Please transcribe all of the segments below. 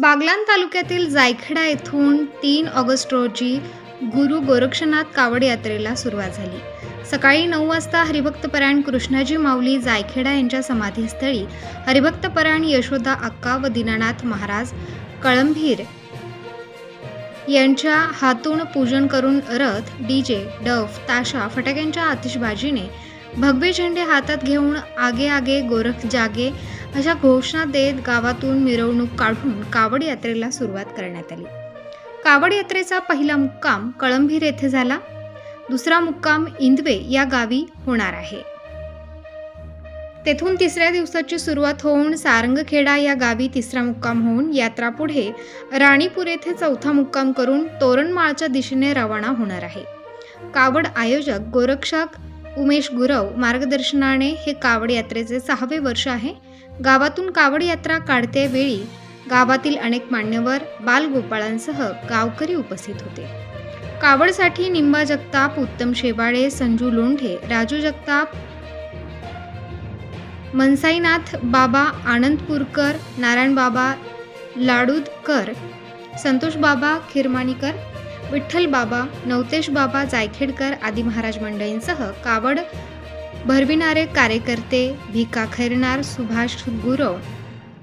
बागलान तालुक्यातील जायखेडा येथून तीन ऑगस्ट रोजी गुरु गोरक्षनाथ कावड यात्रेला सुरुवात झाली. सकाळी नऊ वाजता हरिभक्तपरायण कृष्णाजी माऊली जायखेडा यांच्या समाधीस्थळी हरिभक्तपरायण यशोदा अक्का व दीनानाथ महाराज कळंभीर यांच्या हातून पूजन करून रथ डीजे डफ ताशा फटाक्यांच्या आतिषबाजीने भगवे झेंडे हातात घेऊन आगे आगे गोरख जागे अशा घोषणा देत गावातून मिरवणूक काढून कावड यात्रेला सुरुवात करण्यात आली. कावड यात्रेचा पहिला मुक्काम कळंभीर येथे झाला. दुसरा मुक्काम इंदवे या गावी होणार आहे. तेथून तिसऱ्या दिवसाची सुरुवात होऊन सारंगखेडा या गावी तिसरा मुक्काम होऊन यात्रा पुढे राणीपूर येथे चौथा मुक्काम करून तोरणमाळच्या दिशेने रवाना होणार आहे. कावड आयोजक गोरक्षक उमेश गुरव मार्गदर्शनाने हे कावड यात्रेचे सहावे वर्ष आहे. गावातून कावड यात्रा काढते वेळी गावातील अनेक मान्यवर बालगोपाळांसह गावकरी उपस्थित होते. कावडसाठी निंबा जगताप उत्तम शेवाळे संजू लोंढे राजू जगताप मनसाईनाथ बाबा आनंदपूरकर नारायण बाबा लाडूदकर संतोष बाबा खिरमाणीकर विठ्ठल बाबा नवतेश बाबा जायखेडकर आदी महाराज मंडळींसह कावड भरविणारे कार्यकर्ते भिका खैरनार सुभाष गुरव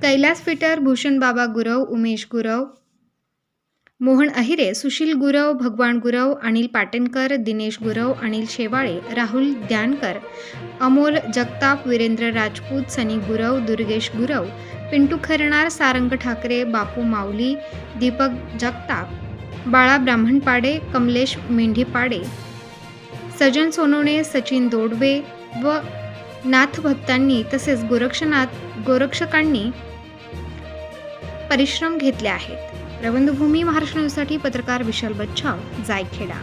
कैलास फिटर भूषण बाबा गुरव उमेश गुरव मोहन अहिरे सुशील गुरव भगवान गुरव अनिल पाटणकर दिनेश गुरव अनिल शेवाळे राहुल ध्यानकर अमोल जगताप वीरेंद्र राजपूत सनी गुरव दुर्गेश गुरव पिंटू खरणार सारंग ठाकरे बापू माऊली दीपक जगताप बाळा ब्राह्मणपाडे कमलेश मेंढीपाडे. सजन सोनवणे सचिन दोडवे व नाथभक्तांनी तसेच गोरक्षनाथ गोरक्षकांनी परिश्रम घेतले आहेत. प्रबंधभूमी महाराष्ट्र न्यूजसाठी पत्रकार विशाल बच्छाव जायखेडा.